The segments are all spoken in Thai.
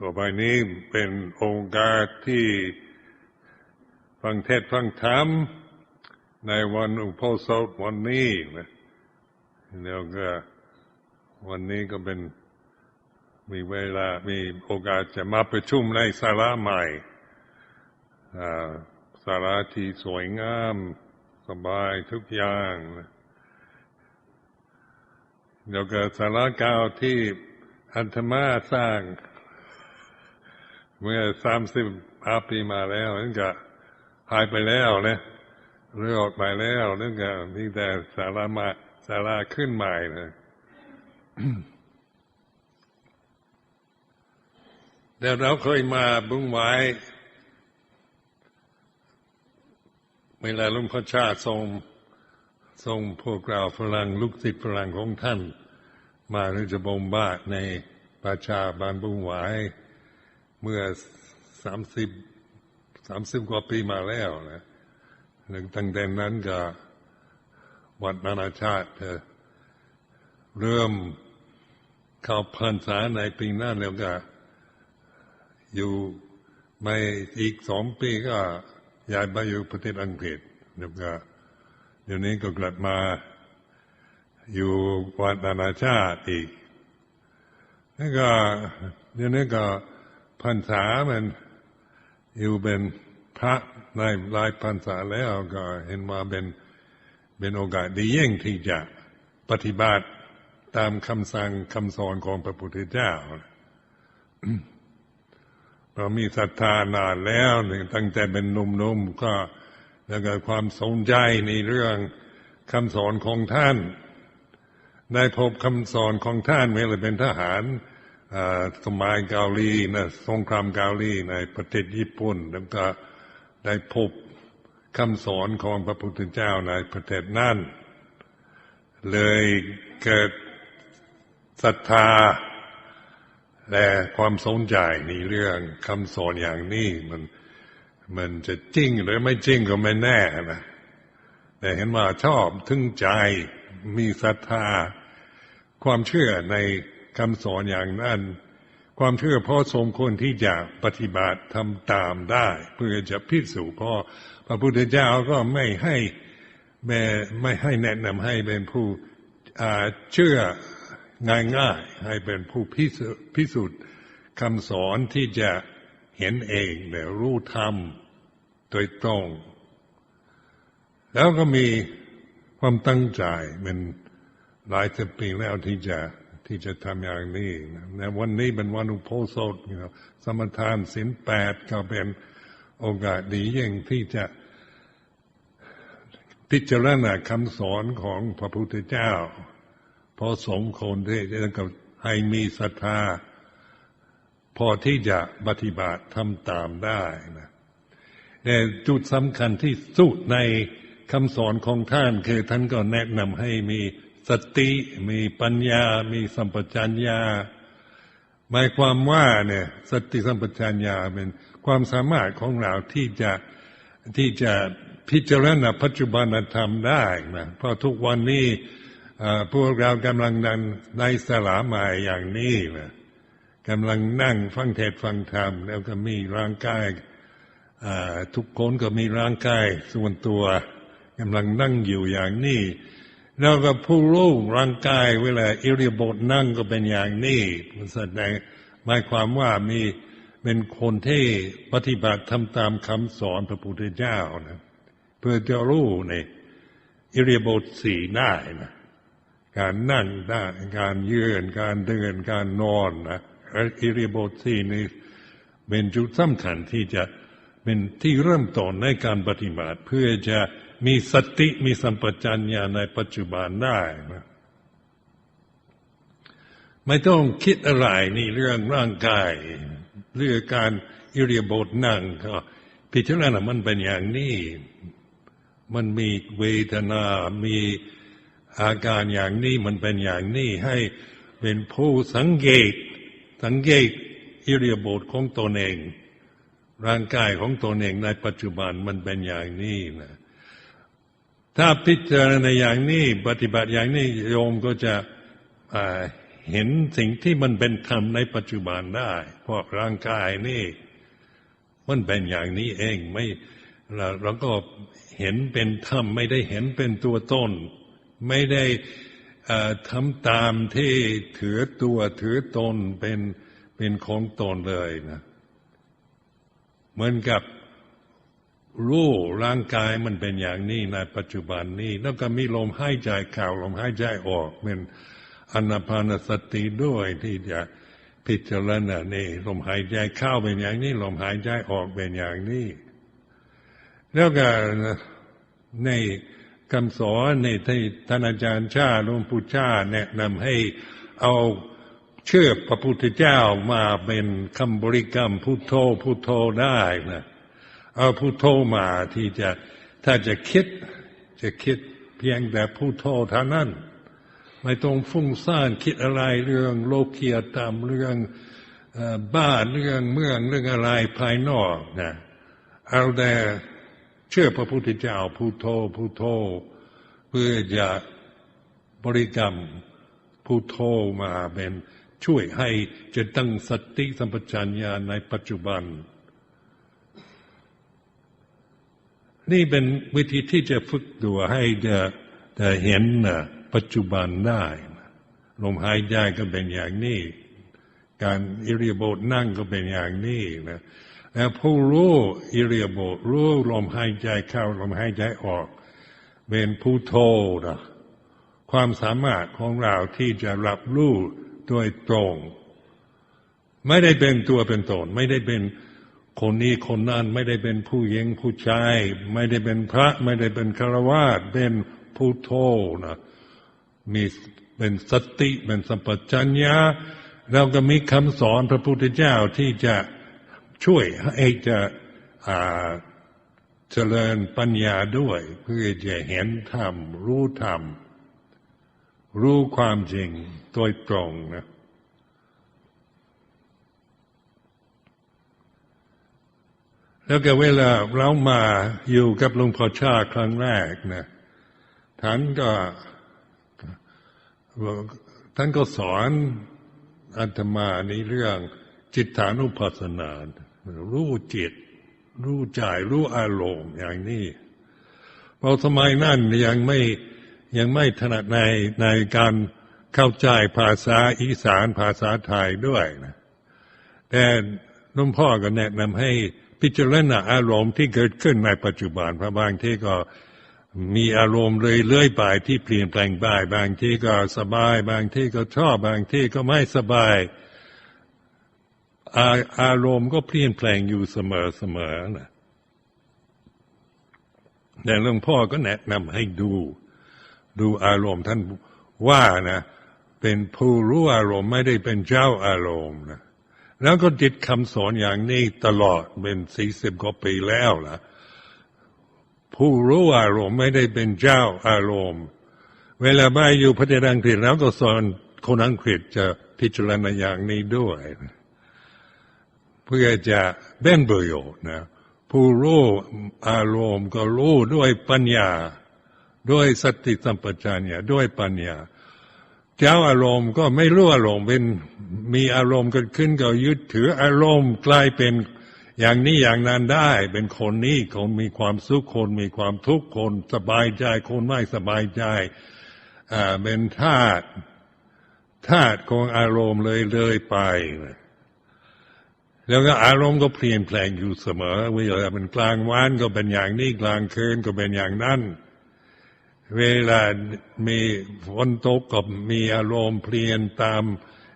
ต่อไปนี้เป็นโอกาสที่ฟังเทศฟังธรรมในวันอุโบสถวันนี้นะแล้วก็วันนี้ก็เป็นมีเวลา มีโอกาสจะมาประชุมในศาลาใหม่ศาลาที่สวยงาม สบายทุกอย่างแล้วก็ศาลาเก่าที่อันธมาสร้าง เมื่อสามสิบปีมาแล้วนั่นก็หายไปแล้วนะเรือออกไปแล้วนั่นก็มีแต่สารามาสาราขึ้นใหม่นะแล้วเราเคยมาบุ้งไว้เวลาลุงพระชาติทรงทรงพวกเราฝรั่งลูกศิษย์ฝรั่งของท่าน มาหรือจะบ่มบาในประชาบานบุ้งไว้ เมื่อสามสิบสามสิบกว่าปีมาแล้วนะหนึ่งตั้งแต่นั้นก็วัดนานาชาติเริ่มเข้าพรรษาในปีนั้นแล้วก็ อยู่ไม่อีกสองปีก็ย้ายไปอยู่ประเทศอังกฤษแล้วก็เดี๋ยวนี้ก็กลับมาอยู่วัดนานาชาติอีกแล้วก็เดี๋ยวนี้ก็ พรรษามันอยู่เป็นพระในหลายพรรษาแล้วก็เห็นว่าเป็นเป็นโอกาสดียิ่งที่จะปฏิบัติตามคำสั่งคำสอนของพระพุทธเจ้าเรามีศรัทธานานแล้วตั้งแต่เป็นหนุ่มๆก็แล้วก็ความสนใจในเรื่องคำสอนของท่าน ได้พบคำสอนของท่านเมื่อเป็นทหาร สมัยเกาหลีนะสงครามเกาหลีในประเทศญี่ปุ่น แล้วก็ได้พบคำสอนของพระพุทธเจ้าในประเทศนั้นเลยเกิดศรัทธา และความสนใจในเรื่องคำสอนอย่างนี้มันมันจะจริงหรือไม่จริงก็ไม่แน่นะแต่เห็นว่าชอบถึงใจมีศรัทธา ความเชื่อใน คำสอนอย่างนั้น ความเชื่อพ่อสมควรที่จะปฏิบัติทำตามได้ เพื่อจะพิสูจน์พ่อพระพุทธเจ้าก็ไม่ให้แม่ไม่ให้แนะนำให้เป็นผู้เชื่อง่ายๆให้เป็นผู้พิสูจน์คำสอนที่จะเห็นเองแล่รู้ธรรมโดยตรง แล้วก็มีความตั้งใจเป็นหลายสิบปีแล้วที่จะ ที่จะทำอย่างนี้นะวันนี้เป็นวันอุโบสถสมทานสินแปดก็เป็นโอกาสดียิ่งที่จะพิจารณาคำสอนของพระพุทธเจ้า พอสมคนที่จะกับให้มีศรัทธา พอที่จะปฏิบัติทำตามได้นะแต่จุดสำคัญที่สุดในคำสอนของท่านคือท่านก็แนะนำให้มี สติ มีปัญญา มีสัมปชัญญะหมายความว่าเนี่ย สติสัมปชัญญะเป็นความสามารถของเราที่จะที่จะพิจารณาปัจจุบันธรรมได้นะเพราะทุกวันนี้พวกเรากำลังนั่งในสลามาอย่างนี้นะกำลังนั่งฟังเทศฟังธรรม แล้วก็มีร่างกายทุกคนก็มีร่างกายส่วนตัวกำลังนั่งอยู่อย่างนี้ แล้วก็ผู้รู้ร่างกายเวลาอิริยาบถนั่งก็เป็นอย่างนี้มันแสดงหมายความว่ามีเป็นคนที่ปฏิบัติทำตามคำสอนพระพุทธเจ้านะเพื่อจะรู้ในอิริยาบถสี่ได้นะการนั่งได้การยืนการเดินการนอนนะอิริยาบถสี่นี้เป็นจุดสำคัญที่จะเป็นที่เริ่มต้นในการปฏิบัติเพื่อจะ มีสติมีสัมปชัญญะในปัจจุบันได้นะไม่ต้องคิดอะไรนี่เรื่องร่างกาย เรื่องการอิริยาบถนั่งก็พิจารณามันเป็นอย่างนี้ มันมีเวทนา มีอาการอย่างนี้มันเป็นอย่างนี้ให้เป็นผู้สังเกต สังเกตอิริยาบถของตนเอง ร่างกายของตนเองในปัจจุบันมันเป็นอย่างนี้นะ ถ้าพิจารณาอย่างนี้ปฏิบัติอย่างนี้โยมก็จะเห็นสิ่งที่มันเป็นธรรมในปัจจุบันได้เพราะร่างกายนี่ มันเป็นอย่างนี้เองไม่เราเราก็เห็นเป็นธรรมไม่ได้เห็นเป็นตัวตนไม่ได้ทำตามที่ถือตัวถือตนเป็นเป็นของตนเลยนะ เหมือนกับ รู้ร่างกายมันเป็นอย่างนี้ในปัจจุบันนี้ แล้วก็มีลมหายใจเข้าลมหายใจออกเป็นอนาปานสติด้วยที่จะพิจารณานี่ลมหายใจเข้าเป็นอย่างนี้ลมหายใจออกเป็นอย่างนี้แล้วก็ในคำสอนในที่ท่านอาจารย์ชาหลวงปู่ชาแนะนำให้เอาเชื่อพระพุทธเจ้ามาเป็นคำบริกรรมพุทโธพุทโธได้นะ เอาพุทโธมาที่จะถ้าจะคิด จะคิดเพียงแต่พุทโธเท่านั้น ไม่ต้องฟุ้งซ่านคิดอะไรเรื่องโลกียธรรมเรื่องบ้านเรื่องเมืองเรื่องอะไรภายนอกนะเอาแต่เชื่อพระพุทธเจ้าพุทโธพุทโธเพื่อจะบริกรรมพุทโธมาเป็นช่วยให้จะตั้งสติสัมปชัญญะในปัจจุบัน นี่เป็นวิธีที่จะฝึกตัวให้จะจะเห็นปัจจุบันได้ลมหายใจก็เป็นอย่างนี้ การอิริยาบถนั่งก็เป็นอย่างนี้นะแล้วผู้รู้อิริยาบถรู้ลมหายใจเข้าลมหายใจออก เป็นผู้โทนะความสามารถของเราที่จะรับรู้โดยตรง ไม่ได้เป็นตัวเป็นตนไม่ได้เป็น คนนี้คนนั้นไม่ได้เป็นผู้หญิงผู้ชาย ไม่ได้เป็นพระ ไม่ได้เป็นฆราวาสเป็นผู้โทนะมีเป็นสติเป็นสัมปชัญญะเราก็มีคำสอนพระพุทธเจ้าที่จะช่วยให้จะเจริญปัญญาด้วย เพื่อจะเห็นธรรม รู้ธรรม รู้ความจริงโดยตรงนะ แล้วก็เวลาเรามาอยู่กับหลวงพ่อชาครั้งแรกนะท่านก็ท่านก็สอนอาตมาในเรื่องจิตฐานุปัสสนา รู้จิต รู้ใจ รู้อารมณ์อย่างนี้เราสมัยนั้นยังไม่ยังไม่ถนัดในในการเข้าใจภาษาอีสานภาษาไทยด้วยนะแต่หลวงพ่อก็แนะนำให้ พิจารณาอารมณ์ที่เกิดขึ้นในปัจจุบันเพราะบางทีก็มีอารมณ์เลยเลื่อยไปที่เปลี่ยนแปลงไปบางทีก็สบาย บางทีก็ชอบ บางทีก็ไม่สบาย อาอารมณ์ก็เปลี่ยนแปลงอยู่เสมอเสมอนะแต่หลวงพ่อก็แนะนำให้ดู ดูอารมณ์ท่านว่านะ เป็นผู้รู้อารมณ์ไม่ได้เป็นเจ้าอารมณ์นะ แล้วก็จิตคำสอนอย่างนี้ตลอดเป็นสี่สิบกว่าปีแล้วล่ะ ผู้รู้อารมณ์ไม่ได้เป็นเจ้าอารมณ์ เวลาไปอยู่ประเทศอังกฤษแล้วก็สอนคนอังกฤษจะพิจารณาอย่างนี้ด้วย เพื่อจะเป็นประโยชน์นะผู้รู้อารมณ์ก็รู้ด้วยปัญญา ด้วยสติสัมปชัญญะด้วยปัญญา เจ้าอารมณ์ก็ไม่รู้อารมณ์เป็นมีอารมณ์เกิดขึ้นก็ยึดถืออารมณ์กลายเป็นอย่างนี้อย่างนั้นได้ เป็นคนนี้คนมีความสุขคนมีความทุกข์คนสบายใจคนไม่สบายใจอ่าเป็นธาตุธาตุของอารมณ์เลยเลยไป แล้วก็อารมณ์ก็เปลี่ยนแปลงอยู่เสมอเวลาเป็นกลางวันก็เป็นอย่างนี้กลางคืนก็เป็นอย่างนั้น เวลามีฝนตกก็มีอารมณ์เปลี่ยนตาม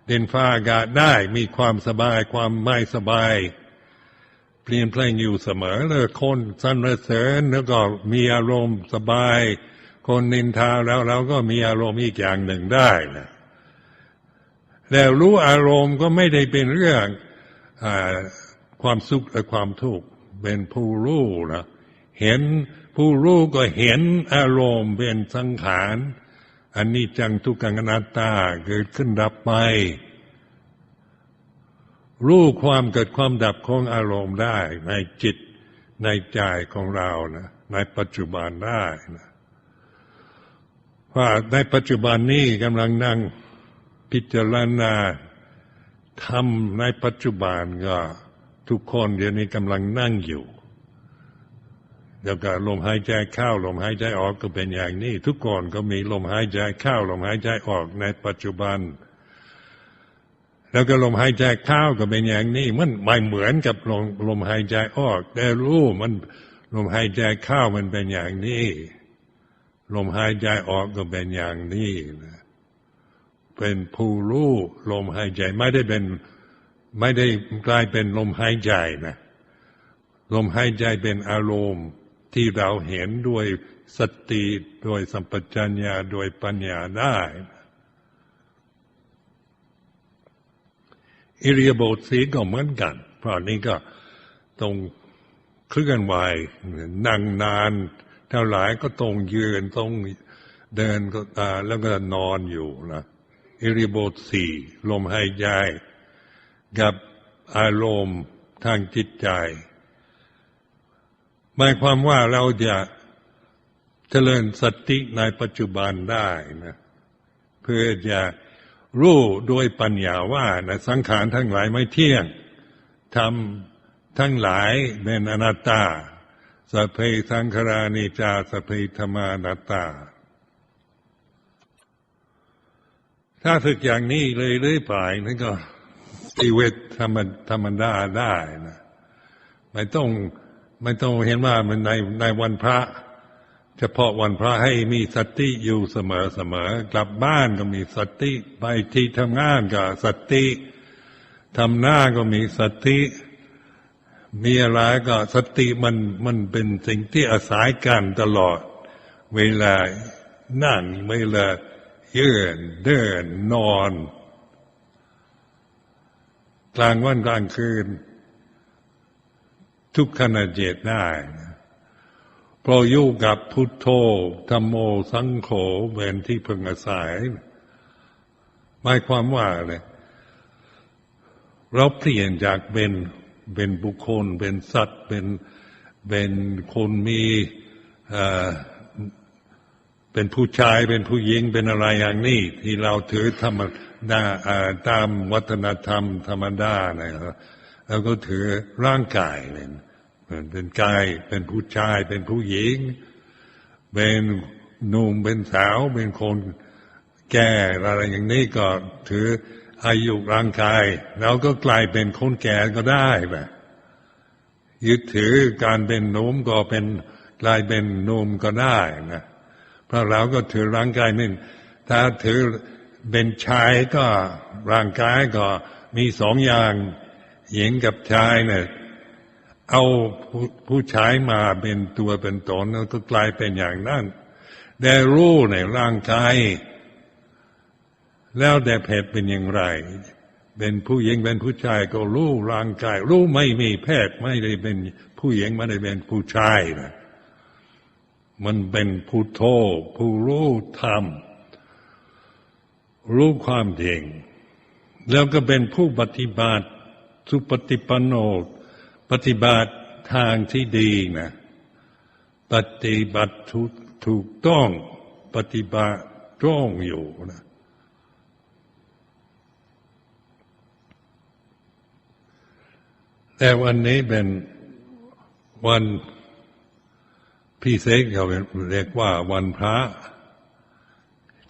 เดินฟ้าอากาศได้มีความสบายความไม่สบาย เปลี่ยนแปลงอยู่เสมอเลยคนสรรเสริญแล้วก็มีอารมณ์สบาย คนนินทาแล้วเราก็มีอารมณ์อีกอย่างหนึ่งได้นะแล้วรู้อารมณ์ก็ไม่ได้เป็นเรื่องความสุขและความทุกข์เป็นผู้รู้นะ เห็นผู้รู้ก็เห็นอารมณ์เป็นสังขารอันนี้จังทุกขังอนัตตาเกิดขึ้นดับไป รู้ความเกิดความดับของอารมณ์ได้ในจิตในใจของเรานะในปัจจุบันได้นะว่าในปัจจุบันนี้กำลังนั่งพิจารณาทำในปัจจุบันก็ทุกคนเดี๋ยวนี้กำลังนั่งอยู่ แล้วก็ลมหายใจเข้าลมหายใจออกก็เป็นอย่างนี้ ทุกคนก็มีลมหายใจเข้าลมหายใจออกในปัจจุบัน แล้วก็ลมหายใจเข้าก็เป็นอย่างนี้ มันไม่เหมือนกับลมลมหายใจออก แต่รู้มันลมหายใจเข้ามันเป็นอย่างนี้ ลมหายใจออกก็เป็นอย่างนี้นะเป็นผู้รู้ลมหายใจไม่ได้เป็นไม่ได้กลายเป็นลมหายใจนะลมหายใจเป็นอารมณ์ ที่เราเห็นด้วยสติด้วยสัมปชัญญะด้วยปัญญาได้ อิริยาบถสีก็เหมือนกัน เพราะนี้ก็ต้องเคลื่อนไหวนั่งนานเท่าไหร่ก็ต้องยืนต้องเดินก็ตาแล้วก็นอนอยู่นะอิริยาบถสี่ลมหายใจกับอารมณ์ทางจิตใจ หมายความว่าเราจะเจริญสติในปัจจุบันได้นะ เพื่อจะรู้โดยปัญญาว่านะสังขารทั้งหลายไม่เที่ยงทำทั้งหลายเป็นอนัตตาสเพสังขารานิจาสเพธรรมานัตตา ถ้าฝึกอย่างนี้เลยเรื่อยไปนั่นก็ชีวิตธรรมธรรมดาได้นะไม่ต้อง ไม่ต้องเห็นว่ามันในในวันพระ เฉพาะวันพระให้มีสติอยู่เสมอเสมอกลับบ้านก็มีสติไปที่ทำงานก็สติทำหน้าก็มีสติ มีอะไรก็สติมันมันเป็นสิ่งที่อาศัยกันตลอด เวลานั่งเวลายืนเดินนอน กลางวันกลางคืน ทุกขณะเจตได้นะเพราะอยู่กับพุทโธธรรมโมสังโฆเป็นที่พึงอาศัยหมายความว่าเลยเราเปลี่ยนจากเป็นเป็นบุคคล เป็นสัตว์เป็นเป็นคนมีเอ่อเป็นผู้ชายเป็นผู้หญิงเป็นอะไรอย่างนี้ ที่เราถือธรรมดาตามวัฒนธรรมธรรมดานะครับ แล้วก็ถือร่างกายเป็นเป็นกายเป็นผู้ชาย เป็นผู้หญิง เป็นหนุ่มเป็นสาวเป็นคนแก่อะไรอย่างนี้ก็ถืออายุร่างกายเราก็กลายเป็นคนแก่ก็ได้แบบยึดถือการเป็นหนุ่มก็เป็นกลายเป็นหนุ่มก็ได้นะเพราะเราก็ถือร่างกายนี่ถ้าถือเป็นชายก็ร่างกายก็มีสองอย่าง หญิงกับชายเนี่ย เอาผู้ผู้ชายมาเป็นตัวเป็นตนแล้วก็กลายเป็นอย่างนั้น ได้รู้ในร่างกายแล้วแต่เพศเป็นอย่างไร เป็นผู้หญิงเป็นผู้ชายก็รู้ร่างกาย รู้ไม่มีเพศไม่ได้เป็นผู้หญิงไม่ได้เป็นผู้ชายนะมันเป็นผู้โทผู้รู้ธรรมรู้ความจริงแล้วก็เป็นผู้ปฏิบัติ สุปฏิปันโนปฏิบัติทางที่ดีนะปฏิบัติถูกถูกต้องปฏิบัติตรงอยู่นะแต่วันนี้เป็นวันพิเศษเขาเรียกว่าวันพระ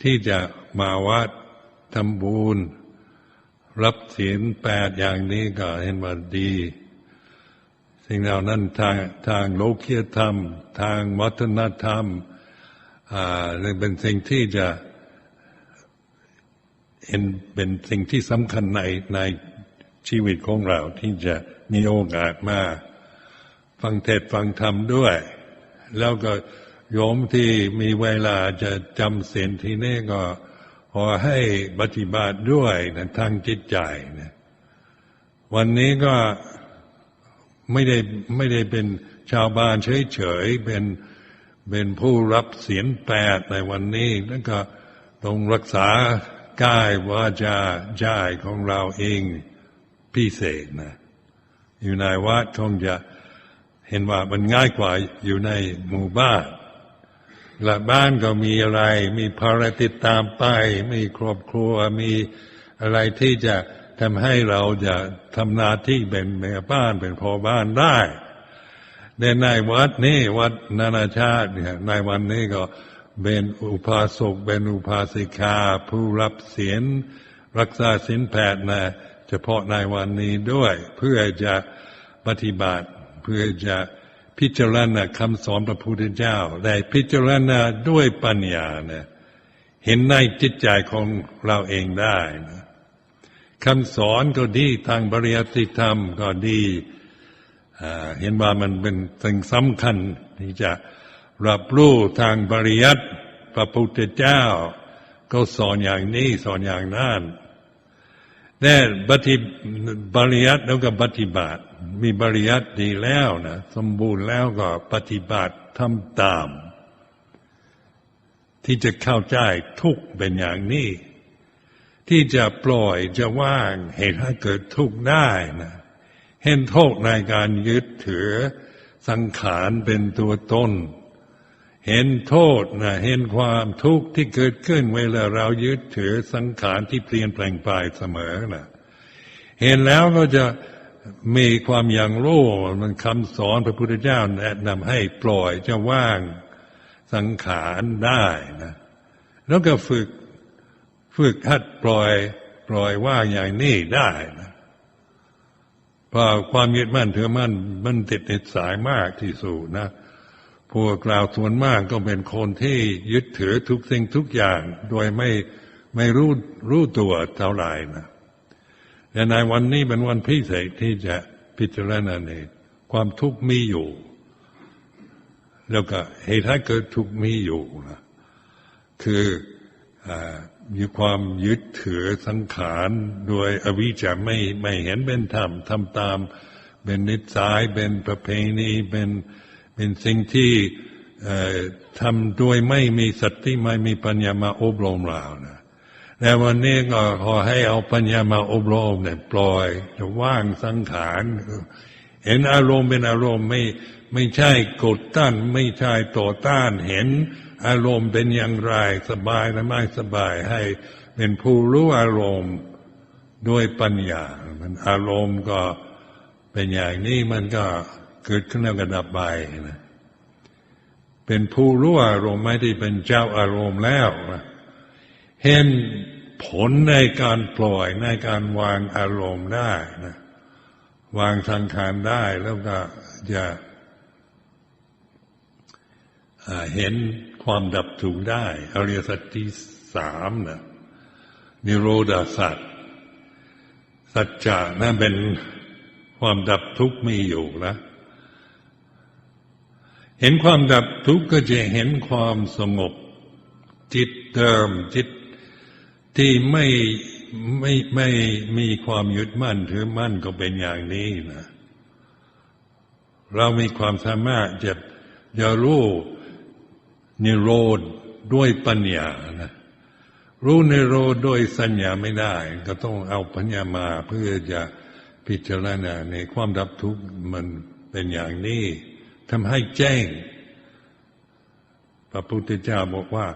ที่จะมาวัดทำบุญ รับศีลแปดอย่างนี้ก็เห็นว่าดี สิ่งเหล่านั้นทางทางโลกียธรรม ทางวัฒนธรรม อ่าเป็นสิ่งที่จะเห็นเป็นสิ่งที่สำคัญในในชีวิตของเราที่จะมีโอกาสมา ฟังเทศฟังธรรมด้วย แล้วก็โยมที่มีเวลาจะจำเสียนที่นี่ก็ ขอให้ปฏิบัติด้วยนะทางจิตใจนะวันนี้ก็ไม่ได้ไม่ได้เป็นชาวบ้านเฉยๆเป็นเป็นผู้รับเสียนแปดในวันนี้แล้วก็ต้องรักษากายวาจาใจของเราเองพิเศษนะ อยู่ในวัดคงจะเห็นว่ามันง่ายกว่าอยู่ในหมู่บ้าน และบ้านก็มีอะไร มีภาระติดตามไป มีครอบครัว มีอะไรที่จะทำให้เราจะทำหน้าที่เป็นแม่บ้านเป็นพ่อบ้านได้ในในวัดนี้วัดนานาชาติเนี่ยในวันนี้ก็เป็นอุปาสกเป็นอุปาสิกา ผู้รับเสียนรักษาสินแพทย์นะเฉพาะในวันนี้ด้วย เพื่อจะปฏิบัติ เพื่อจะ พิจารณาคำสอนพระพุทธเจ้าได้พิจารณาด้วยปัญญาเนี่ยเห็นในจิตใจของเราเองได้นะคำสอนก็ดีทางบริยติธรรมก็ดีเห็นว่ามันเป็นสิ่งสำคัญที่จะรับรู้ทางบริยัติพระพุทธเจ้า ก็สอนอย่างนี้สอนอย่างนั้น แต่ปฏิบริยัติแล้วก็ปฏิบัติ มีบริยัติดีแล้วนะสมบูรณ์แล้วก็ปฏิบัติทำตาม ที่จะเข้าใจทุกเป็นอย่างนี้ ที่จะปล่อยจะว่างเหตุให้เกิดทุกข์ได้นะเห็นโทษในการยึดถือสังขารเป็นตัวตน เห็นโทษนะเห็นความทุกข์ที่เกิดขึ้นเวลาเรายึดถือสังขารที่เปลี่ยนแปลงไปเสมอนะเห็นแล้วก็จะมีความอย่างรู้มันคำสอนพระพุทธเจ้าแนะนำให้ปล่อยจะว่างสังขารได้นะ แล้วก็ฝึกฝึกหัดปล่อยปล่อยว่างอย่างนี้ได้นะเพราะความยึดมั่นถือมั่นมันติดในสายมากที่สุดนะ พวกกล่าวส่วนมากก็เป็นคนที่ยึดถือทุกสิ่งทุกอย่าง โดยไม่ไม่รู้รู้ตัวเท่าไหร่นะแต่ในวันนี้เป็นวันพิเศษที่จะพิจารณาในความทุกข์มีอยู่ แล้วก็เหตุให้เกิดทุกข์มีอยู่นะคืออมีความยึดถือสังขารโดยอวิชชาไม่ไม่เห็นเป็นธรรมทำตาม เป็นนิสัยเป็นประเพณีเป็น เป็นสิ่งที่ทำโดยไม่มีสติไม่มีปัญญามาอบรมเรานะแต่วันนี้ก็ขอให้เอาปัญญามาอบรมเนี่ยปล่อยจะว่างสังขารเห็นอารมณ์เป็นอารมณ์ไม่ไม่ใช่กดต้านไม่ใช่ต่อต้านเห็นอารมณ์เป็นอย่างไรสบายหรือไม่สบายให้เป็นผู้รู้อารมณ์ด้วยปัญญา มันอารมณ์ก็เป็นอย่างนี้มันก็ เกิดขึ้นแล้วก็ดับไปนะเป็นผู้รู้อารมณ์ไม่ได้เป็นเจ้าอารมณ์แล้วนะเห็นผลในการปล่อยในการวางอารมณ์ได้นะวางสังขารได้แล้วก็จะเห็นความดับทุกข์ได้อริยสัจที่สามนะนิโรธาสัจสัจจะนั่นเป็นความดับทุกข์มีอยู่นะ เห็นความดับทุกข์ก็จะเห็นความสงบ จิตเดิมจิตที่ไม่ไม่ไม่มีความยึดมั่นถือมั่นก็เป็นอย่างนี้นะเรามีความสามารถจะจะรู้นิโรธด้วยปัญญานะรู้นิโรธด้วยสัญญาไม่ได้ ก็ต้องเอาปัญญามาเพื่อจะพิจารณาในความดับทุกข์มันเป็นอย่างนี้ ทำให้แจ้ง พระพุทธเจ้าบอกว่า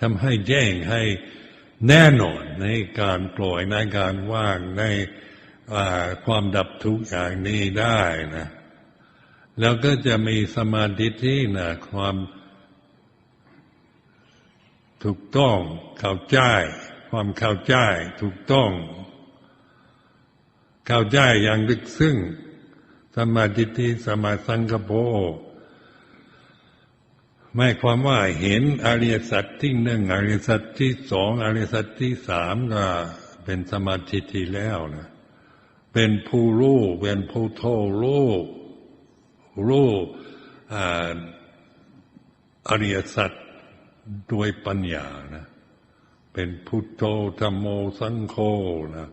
ทำให้แจ้งให้แน่นอนในการปล่อยในการว่างในความดับทุกข์อย่างนี้ได้นะ แล้วก็จะมีสมาธิที่นะความถูกต้องเข้าใจ ความเข้าใจถูกต้อง เข้าใจอย่างลึกซึ้ง สมาธิที่สมาสังกโปไม่ความว่าเห็นอริยสัจที่หนึ่งอริยสัจที่สองอริยสัจที่สามก็เป็นสมาธิที่แล้วนะเป็นผู้รู้เป็นผู้โทรู้รู้อริยสัจด้วยปัญญานะ เป็นพุทโธธรรมโมสังโฆนะ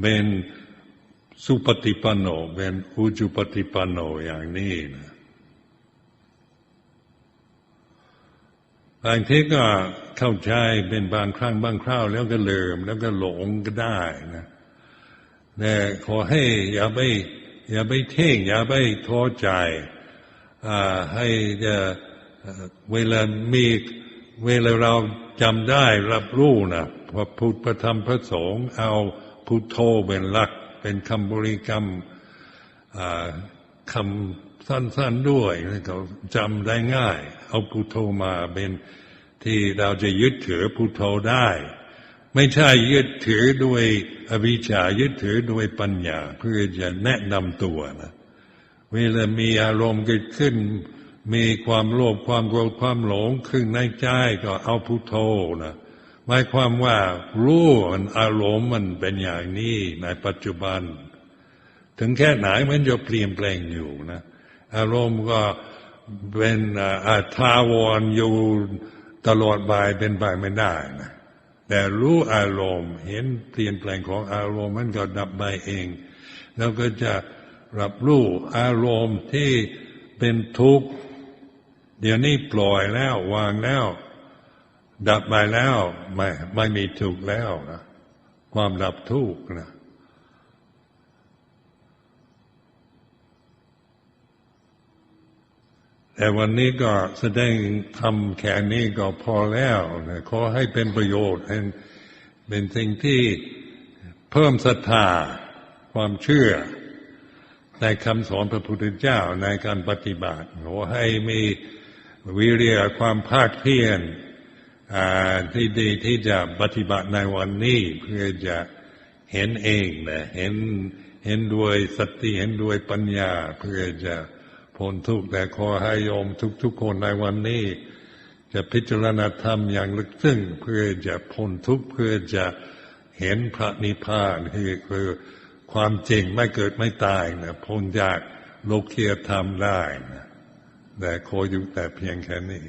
เป็น สุปฏิปันโนเป็นอุจุปฏิปันโนอย่างนี้นะบางทีก็เข้าใจเป็นบางครั้งบางคราวแล้วก็เลืมแล้วก็หลงก็ได้นะแต่ขอให้อย่าไปอย่าไปเท่ง อย่าไปท้อใจให้เวลามีเวลาเราจำได้รับรู้นะพระพุทธธรรมพระสงฆ์เอาพุทโธเป็นหลัก เป็นคำบริกรรมคำสั้นๆด้วยเขาจำได้ง่าย เอาพุทโธมาเป็นที่เราจะยึดถือพุทโธได้ ไม่ใช่ยึดถือด้วยอวิชชายึดถือด้วยปัญญา เพื่อจะแนะนำตัวนะเวลามีอารมณ์เกิดขึ้น มีความโลภความโกรธความหลงขึ้นในใจก็เอาพุทโธนะ หมายความว่ารู้มันอารมณ์มันเป็นอย่างนี้ในปัจจุบัน ถึงแค่ไหนมันจะเปลี่ยนแปลงอยู่นะอารมณ์ก็เป็นอาทาวรอยู่ตลอดบายเป็นไปไม่ได้นะแต่รู้อารมณ์เห็นเปลี่ยนแปลงของอารมณ์มันก็ดับไปเอง แล้วก็จะรับรู้อารมณ์ที่เป็นทุกข์เดี๋ยวนี้ปล่อยแล้ววางแล้ว ดับไปแล้วไม่ไม่มีทุกข์แล้วนะความดับทุกข์นะแต่วันนี้ก็แสดงทำแค่นี้ก็พอแล้วนะขอให้เป็นประโยชน์เป็นสิ่งที่เพิ่มศรัทธาความเชื่อ ในคำสอนพระพุทธเจ้าในการปฏิบัติขอให้มีวิริยะความภาคเพียร ที่ดีที่จะปฏิบัติในวันนี้เพื่อจะเห็นเองนะเห็นเห็นด้วยสติเห็นด้วยปัญญา เพื่อจะพ้นทุกข์แต่ขอให้โยมทุกๆคนในวันนี้ จะพิจารณาธรรมอย่างลึกซึ้งเพื่อจะพ้นทุกข์เพื่อจะเห็นพระนิพพานคือคือความจริงไม่เกิดไม่ตายนะพ้นจากโลกเคียธรรมได้นะแต่ขออยู่แต่เพียงแค่นี้